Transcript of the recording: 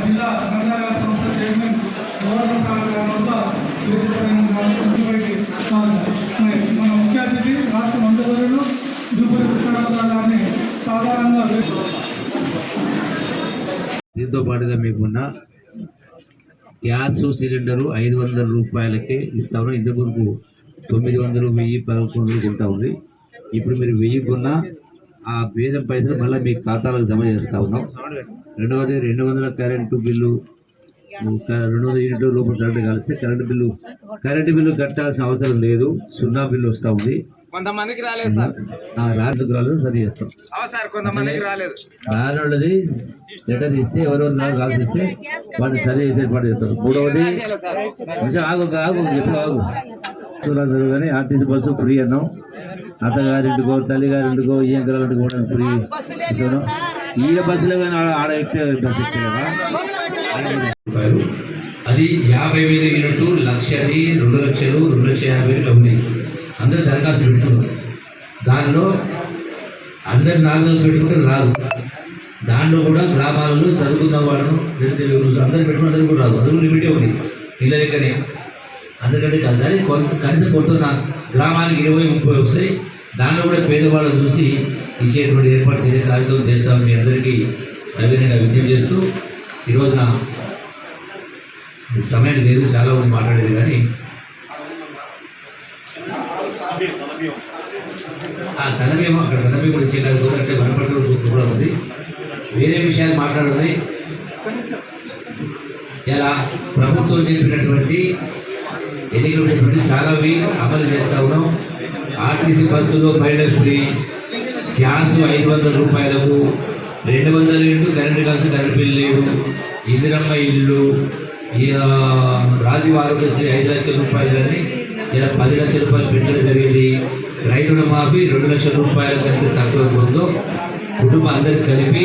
జిల్లా నగర సంస్థ చైర్మన్ గవర్నర్ గారి మన ముఖ్య అతిథి రాష్ట్ర మంత్రివర్యులు దుబ్బరి కృష్ణారావు సాధారణంగా దీంతో పాటుగా మీకున్న గ్యాస్ సిలిండరు ఐదు వందల రూపాయలకే ఇస్తాము ఇంతవరకు తొమ్మిది వందలు వెయ్యి పదకొండు వందలు కొంటా ఉంది. ఇప్పుడు మీరు వెయ్యి కొన్నా ఆ భేదం పైసలు మళ్ళీ మీ ఖాతాలకు జమ చేస్తా ఉన్నాం. రెండవది రెండు వందల కరెంటు బిల్లు రెండు వందల యూనిట్ లోపల కరెంటు కలిస్తే కరెంటు బిల్లు కరెంటు బిల్లు కట్టాల్సిన అవసరం లేదు. సున్నా బిల్లు వస్తూ ఉంది. కొంతమందికి రాలేదు సార్. రాలేదు సరి చేస్తాం. సార్ కొంతమందికి రాలేదు. లెటర్ ఇస్తే ఎవరో నాకు రాసిస్తే వాడిని సరి చేసే ఏర్పాటు చేస్తారు. మూడవది సార్? కొంచెం ఆగు ఆగు ఎప్పుడు ఆగు. చూడాలి కానీ ఆర్టీసీ బస్సు ఫ్రీ అన్నాం. అత్తగారింటికో తల్లిగారింటికో ఈ ఎంకరాలింటికో కూడా ఫ్రీ. ఇస్తున్నాం ఈడ బస్సులో కానీ ఆడ ఆడ ఎక్కితే బస్సు ఎక్కలేవా అది యాభై వేలు యూనిట్లు లక్షది రెండు లక్షలు రెండు లక్షల యాభై వేలు ఉంది అందరు దరఖాస్తు పెడుతున్నారు దానిలో అందరు నాలుగు వందలు పెట్టుకుంటే రాదు. దాంట్లో కూడా గ్రామాలలో చదువుకున్న వాళ్ళను నిరుద్యోగులు అందరు పెట్టుకున్న అందరూ కూడా రాదు. అందుకు లిమిటే ఉంది. ఇళ్ళ దగ్గరే అందుకంటే కాదు కలిసి కొంత కొంత గ్రామానికి ఇరవై ముప్పై వస్తాయి. దానిలో కూడా పేదవాళ్ళు చూసి ఇచ్చేటువంటి ఏర్పాటు చేసే కార్యక్రమం చేస్తామని మీ అందరికీ సవినయంగా విజ్ఞప్తి చేస్తూ ఈరోజున సమయం లేదు చాలా మంది మాట్లాడేది కానీ. ఆ సలభ్యం అక్కడ సలభ్యం కూడా కార్యక్రమం అంటే వనపర్తి కూడా ఉంది. వేరే విషయాలు మాట్లాడున్నాయి ఇలా ప్రభుత్వం చెప్పినటువంటి ఎన్నికలు చాలా వీలు అమలు చేస్తా ఉన్నాం. ఆర్టీసీ బస్సులో పైలట్ ఫ్రీ. గ్యాస్ ఐదు వందల రూపాయలకు రెండు వందల ఇంటూ కరెంటు కలిసి కరెంటు బిల్లు లేదు ఇందిరమ్మ ఇల్లు రాజీవ్ ఆరోగ్యశ్రీ ఐదు లక్షల రూపాయలు కానీ ఇలా పది లక్షల రూపాయలు పెట్టడం జరిగింది. రైతుల మాఫీ రెండు లక్షల రూపాయల కంటే తక్కువ ఉందో కుటుంబం అందరికి కలిపి